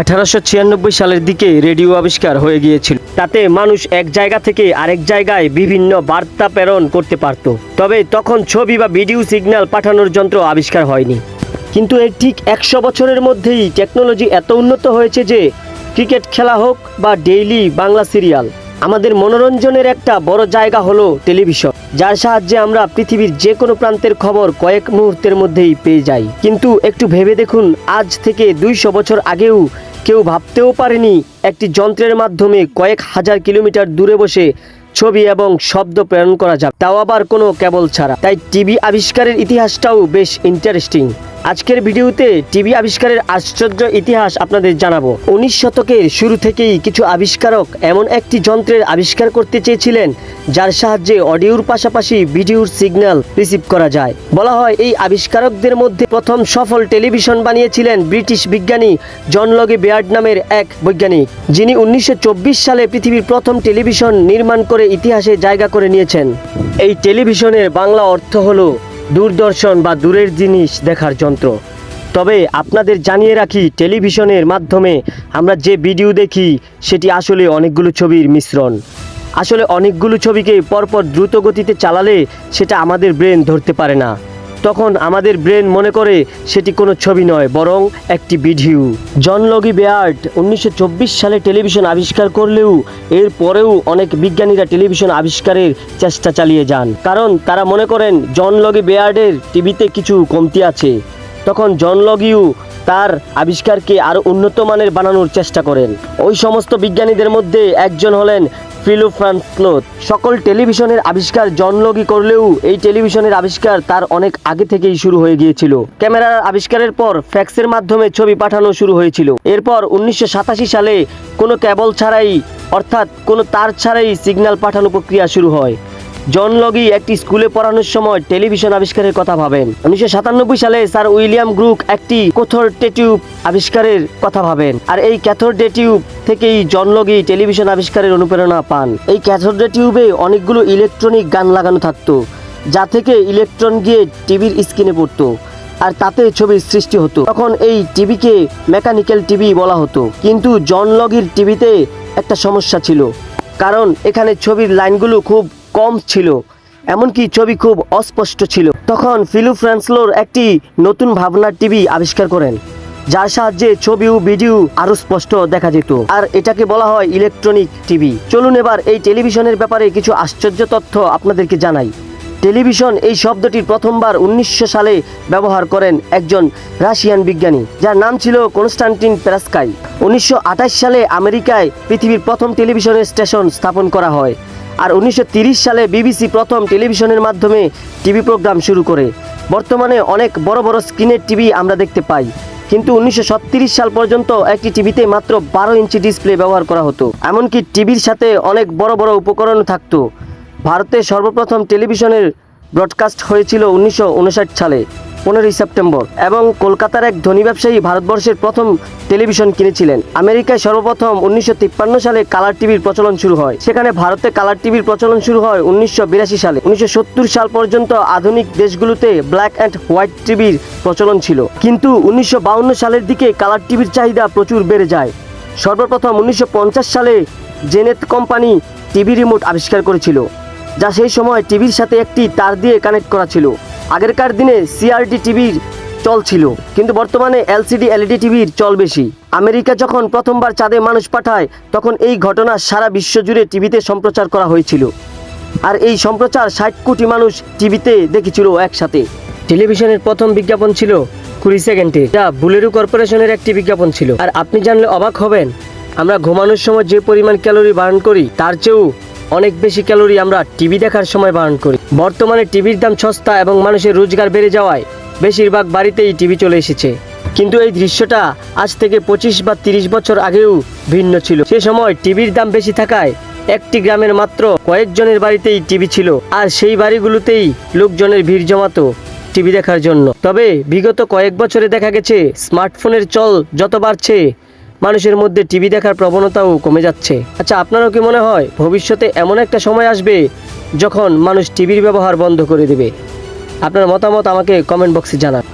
আঠারোশো ছিয়ানব্বই সালের দিকে রেডিও আবিষ্কার হয়ে গিয়েছিল। তাতে মানুষ এক জায়গা থেকে আরেক জায়গায় বিভিন্ন বার্তা প্রেরণ করতে পারত। তবে তখন ছবি বা ভিডিও সিগন্যাল পাঠানোর যন্ত্র আবিষ্কার হয়নি। কিন্তু এর ঠিক একশো বছরের মধ্যেই টেকনোলজি এত উন্নত হয়েছে যে, ক্রিকেট খেলা হোক বা ডেইলি বাংলা সিরিয়াল আমাদের মনোরঞ্জনের একটা বড় জায়গা হলো টেলিভিশন, যার সাহায্যে আমরা পৃথিবীর যে কোনো প্রান্তের খবর কয়েক মুহূর্তের মধ্যেই পেয়ে যাই। কিন্তু একটু ভেবে দেখুন, আজ থেকে দুইশো বছর আগেও কেউ ভাবতেও পারেনি একটি যন্ত্রের মাধ্যমে কয়েক হাজার কিলোমিটার দূরে বসে ছবি এবং শব্দ প্রেরণ করা যাবে। তাও আবার কোনো কেবল ছাড়া। তাই টিভি আবিষ্কারের ইতিহাসটাও বেশ ইন্টারেস্টিং আজকের ভিডিওতে টিভি আবিষ্কারের আশ্চর্য ইতিহাস আপনাদের জানাব। উনিশ শতকের শুরু থেকেই কিছু আবিষ্কারক এমন একটি যন্ত্রের আবিষ্কার করতে চেয়েছিলেন, যার সাহায্যে অডিওর পাশাপাশি ভিডিওর সিগন্যাল রিসিভ করা যায়। বলা হয় এই আবিষ্কারকদের মধ্যে প্রথম সফল টেলিভিশন বানিয়েছিলেন ব্রিটিশ বিজ্ঞানী জন লগে বেয়ার্ড নামের এক বৈজ্ঞানিক, যিনি উনিশশো চব্বিশ সালে পৃথিবীর প্রথম টেলিভিশন নির্মাণ করে ইতিহাসে জায়গা করে নিয়েছেন। এই টেলিভিশনের বাংলা অর্থ হলো দূরদর্শন বা দূরের জিনিস দেখার যন্ত্র। তবে আপনাদের জানিয়ে রাখি, টেলিভিশনের মাধ্যমে আমরা যে ভিডিও দেখি, সেটি আসলে অনেকগুলো ছবির মিশ্রণ। আসলে অনেকগুলো ছবিকে পরপর দ্রুত গতিতে চালালে সেটা আমাদের ব্রেন ধরতে পারে না। তখন আমাদের ব্রেন মনে করে সেটি কোনো ছবি নয়, বরং একটি ভিডিও। জন লগি বেয়ার্ট উনিশশো সালে টেলিভিশন আবিষ্কার করলেও এর পরেও অনেক বিজ্ঞানীরা টেলিভিশন আবিষ্কারের চেষ্টা চালিয়ে যান। কারণ তারা মনে করেন, জন লগি বেয়ার্ডের টিভিতে কিছু কমতি আছে। তখন জন লগিউ তার আবিষ্কারকে আরও উন্নত মানের বানানোর চেষ্টা করেন। ওই সমস্ত বিজ্ঞানীদের মধ্যে একজন হলেন ফিলো ফ্রান্স ক্লোথ সকল টেলিভিশনের আবিষ্কার জনলগি করলেও এই টেলিভিশনের আবিষ্কার তার অনেক আগে থেকেই শুরু হয়ে গিয়েছিল। ক্যামেরার আবিষ্কারের পর ফ্যাক্সের মাধ্যমে ছবি পাঠানো শুরু হয়েছিল। এরপর উনিশশো সাতাশি সালে কোনো কেবল ছাড়াই, অর্থাৎ কোনো তার ছাড়াই সিগন্যাল পাঠানো প্রক্রিয়া শুরু হয়। জন লগি একটি স্কুলে পড়ানোর সময় টেলিভিশন আবিষ্কারের কথা ভাবেন। উনিশশো সাতানব্বই সালে স্যার উইলিয়াম গ্রুক একটি কোথর টিউব আবিষ্কারের কথা ভাবেন আর এই ক্যাথর টিউব থেকেই জন লগি টেলিভিশন আবিষ্কারের অনুপ্রেরণা পান। এই ক্যাথর টিউবে অনেকগুলো ইলেকট্রনিক গান লাগানো থাকতো, যা থেকে ইলেকট্রন গিয়ে টিভির স্ক্রিনে পড়তো আর তাতে ছবির সৃষ্টি হতো। তখন এই টিভিকে মেকানিক্যাল টিভি বলা হতো। কিন্তু জন লগির টিভিতে একটা সমস্যা ছিল, কারণ এখানে ছবির লাইনগুলো খুব কম ছিল, এমনকি ছবি খুব অস্পষ্ট ছিল। তখন ফিলু ফ্রান্সলোর একটি নতুন ভাবনার টিভি আবিষ্কার করেন, যার সাহায্যে ছবি ও ভিডিও আরও স্পষ্ট দেখা যেত। আর এটাকে বলা হয় ইলেকট্রনিক টিভি। চলুন এবার এই টেলিভিশনের ব্যাপারে কিছু আশ্চর্য তথ্য আপনাদেরকে জানাই। টেলিভিশন এই শব্দটির প্রথমবার উনিশশো সালে ব্যবহার করেন একজন রাশিয়ান বিজ্ঞানী, যার নাম ছিল কনস্টান্টিন প্যারাস্কাই উনিশশো আঠাশ সালে আমেরিকায় পৃথিবীর প্রথম টেলিভিশনের স্টেশন স্থাপন করা হয়। আর উনিশশো সালে বিবিসি প্রথম টেলিভিশনের মাধ্যমে টিভি প্রোগ্রাম শুরু করে। বর্তমানে অনেক বড় বড় স্ক্রিনের টিভি আমরা দেখতে পাই। কিন্তু উনিশশো সাল পর্যন্ত একটি টিভিতে মাত্র বারো ইঞ্চি ডিসপ্লে ব্যবহার করা হতো। এমনকি টিভির সাথে অনেক বড় বড় উপকরণ থাকতো। ভারতে সর্বপ্রথম টেলিভিশনের ব্রডকাস্ট হয়েছিল উনিশশো উনষাট সালে, পনেরোই সেপ্টেম্বর, এবং কলকাতার এক ধনী ব্যবসায়ী ভারতবর্ষের প্রথম টেলিভিশন কিনেছিলেন। আমেরিকায় সর্বপ্রথম উনিশশো তিপ্পান্ন সালে কালার টিভির প্রচলন শুরু হয়। সেখানে ভারতে কালার টিভির প্রচলন শুরু হয় উনিশশো বিরাশি সালে। উনিশশো সত্তর সাল পর্যন্ত আধুনিক দেশগুলোতে ব্ল্যাক অ্যান্ড হোয়াইট টিভির প্রচলন ছিল। কিন্তু উনিশশো সালের দিকে কালার টিভির চাহিদা প্রচুর বেড়ে যায়। সর্বপ্রথম উনিশশো পঞ্চাশ সালে জেনেত কোম্পানি টিভি রিমোট আবিষ্কার করেছিল। যা সেই সময় টিভির সাথে একটি তার দিয়ে কানেক্ট করা ছিল। আগেরকার দিনে সিআরটি টিভির চল ছিল, কিন্তু বর্তমানে এলসিডি এলইডি টিভির চল বেশি। আমেরিকা যখন প্রথমবার চাঁদে মানুষ পাঠায়, তখন এই ঘটনা সারা বিশ্ব জুড়ে টিভিতে সম্প্রচার করা হয়েছিল। আর এই সম্প্রচার ষাট কোটি মানুষ টিভিতে দেখেছিল একসাথে। টেলিভিশনের প্রথম বিজ্ঞাপন ছিল কুড়ি সেকেন্ডে, যা বুলেরু কর্পোরেশনের একটি বিজ্ঞাপন ছিল। আর আপনি জানলে অবাক হবেন, আমরা ঘুমানোর সময় যে পরিমাণ ক্যালোরি বার্ন করি, তার চেয়েও অনেক বেশি ক্যালোরি আমরা টিভি দেখার সময় বারণ করি। বর্তমানে টিভির দাম সস্তা এবং মানুষের রোজগার বেড়ে যাওয়ায় বেশিরভাগ বাড়িতেই টিভি চলে এসেছে। কিন্তু এই দৃশ্যটা আজ থেকে পঁচিশ বা তিরিশ বছর আগেও ভিন্ন ছিল। সে সময় টিভির দাম বেশি থাকায় একটি গ্রামের মাত্র কয়েকজনের বাড়িতেই টিভি ছিল আর সেই বাড়িগুলোতেই লোকজনের ভিড় জমাতো টিভি দেখার জন্য। তবে বিগত কয়েক বছরে দেখা গেছে, স্মার্টফোনের চল যত বাড়ছে মানুষের মধ্যে টিভি দেখার প্রবণতাও কমে যাচ্ছে। আচ্ছা আপনারও কি মনে হয় ভবিষ্যতে এমন একটা সময় আসবে যখন মানুষ টিভির ব্যবহার বন্ধ করে দেবে? আপনার মতামত আমাকে কমেন্ট বক্সে জানান।